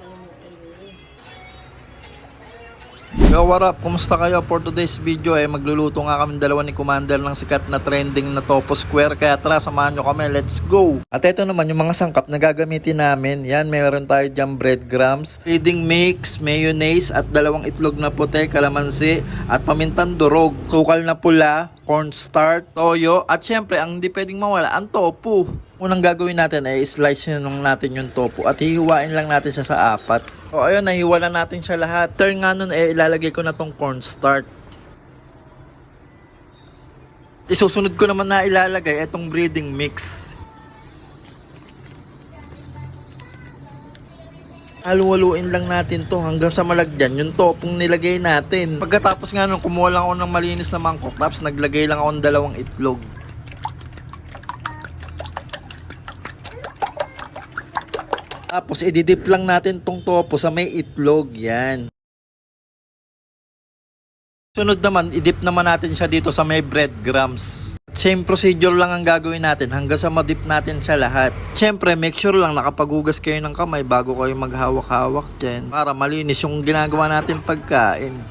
kalimutan. Yo, what up? Kumusta kayo? For today's video eh, magluluto nga kami dalawa ni Commander ng sikat na trending na Topo Square. Kaya tara, samahan nyo kami. Let's go! At ito naman yung mga sangkap na gagamitin namin. Yan, meron tayo dyan breadcrumbs, feeding mix, mayonnaise, at dalawang itlog na puti, kalamansi, at pamintang durog, sukal na pula, cornstarch, toyo, at syempre, ang hindi pwedeng mawala, ang tofu. Unang gagawin natin ay slice lang natin yung tofu at hihiwain lang natin siya sa apat. O ayun, nahiwa na natin siya lahat. Turn nga nun, eh, ilalagay ko na tong cornstarch. Isusunod ko naman na ilalagay itong breeding mix. Halu-haluin lang natin to hanggang sa malagyan yung topong nilagay natin. Pagkatapos nga nung kumuha lang ako ng malinis na mangkok tapos naglagay lang ako ng dalawang itlog. Tapos ididip lang natin tong topo sa may itlog yan. Sunod naman, idip naman natin siya dito sa may breadcrumbs. Same procedure lang ang gagawin natin hanggang sa madip natin siya lahat. Siyempre, make sure lang nakapagugas kayo ng kamay bago kayo maghawak-hawak dyan para malinis yung ginagawa natin pagkain.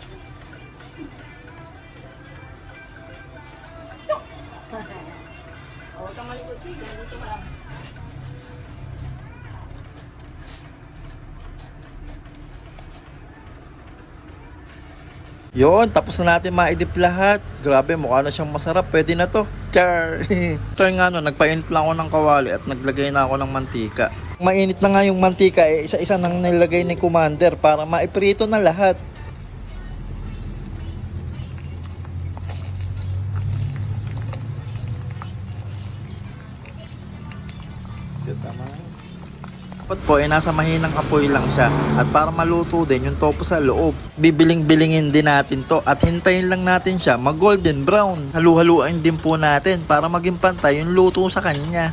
Yon, tapos na natin maidip lahat. Grabe, mukha na siyang masarap. Pwede na to. Char! Char nga no, nagpainit lang ako ng kawali at naglagay na ako ng mantika. Mainit na nga yung mantika, eh, isa-isa nang nilagay ni Commander para maiprito na lahat. Dapat po ay nasa mahinang apoy lang siya at para maluto din yung topo sa loob. Bibiling-bilingin din natin to at hintayin lang natin siya mag golden brown. Halu-haluin din po natin para maging pantay yung luto sa kanya.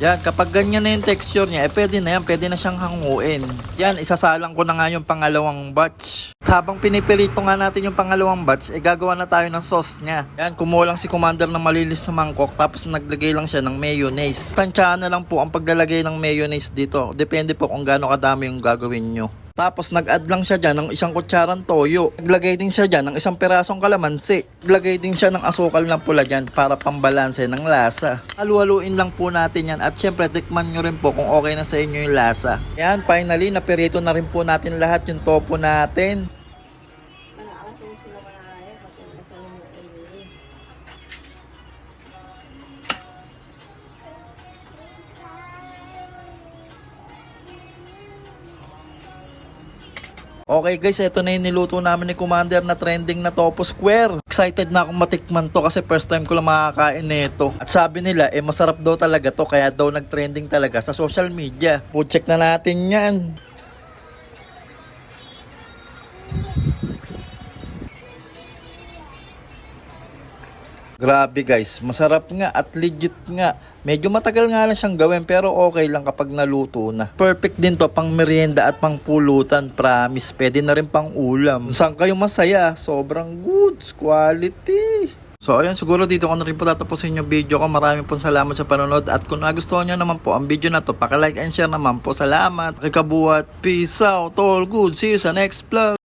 Yan, kapag ganyan na yung texture niya, eh pwede na yan, pwede na siyang hanguin. Yan, isasalang ko na nga yung pangalawang batch. At habang pinipirito nga natin yung pangalawang batch, eh gagawa na tayo ng sauce niya. Yan, kumuha lang si Commander ng malinis na mangkok, tapos naglagay lang siya ng mayonnaise. Tansyahan na lang po ang paglalagay ng mayonnaise dito. Depende po kung gaano kadami yung gagawin nyo. Tapos nag-add lang siya dyan ng isang kutsarang toyo. Naglagay din siya dyan ng isang perasong kalamansi. Naglagay din siya ng asukal na pula dyan para pambalanse ng lasa. Halu-haluin lang po natin yan at syempre tikman nyo rin po kung okay na sa inyo yung lasa. Yan, finally, naperito na rin po natin lahat yung topo natin. Okay guys, ito na yung niluto namin ni Commander na trending na Topo Square. Excited na akong matikman to kasi first time ko lang makakain nito. At sabi nila, eh masarap daw talaga to kaya daw nag-trending talaga sa social media. Food check na natin yan. Grabe guys, masarap nga at legit nga. Medyo matagal nga lang siyang gawin pero okay lang kapag naluto na. Perfect din to pang merienda at pang pulutan, promise. Pwede na rin pang ulam. Kung saan kayo masaya, sobrang goods, quality. So ayun, siguro dito ko na rin po tatapusin yung video ko. Maraming po salamat sa panonood. At kung nagustuhan nyo naman po ang video na to, like and share naman po. Salamat. Kikabuhat. Peace out. All good. See you sa next vlog.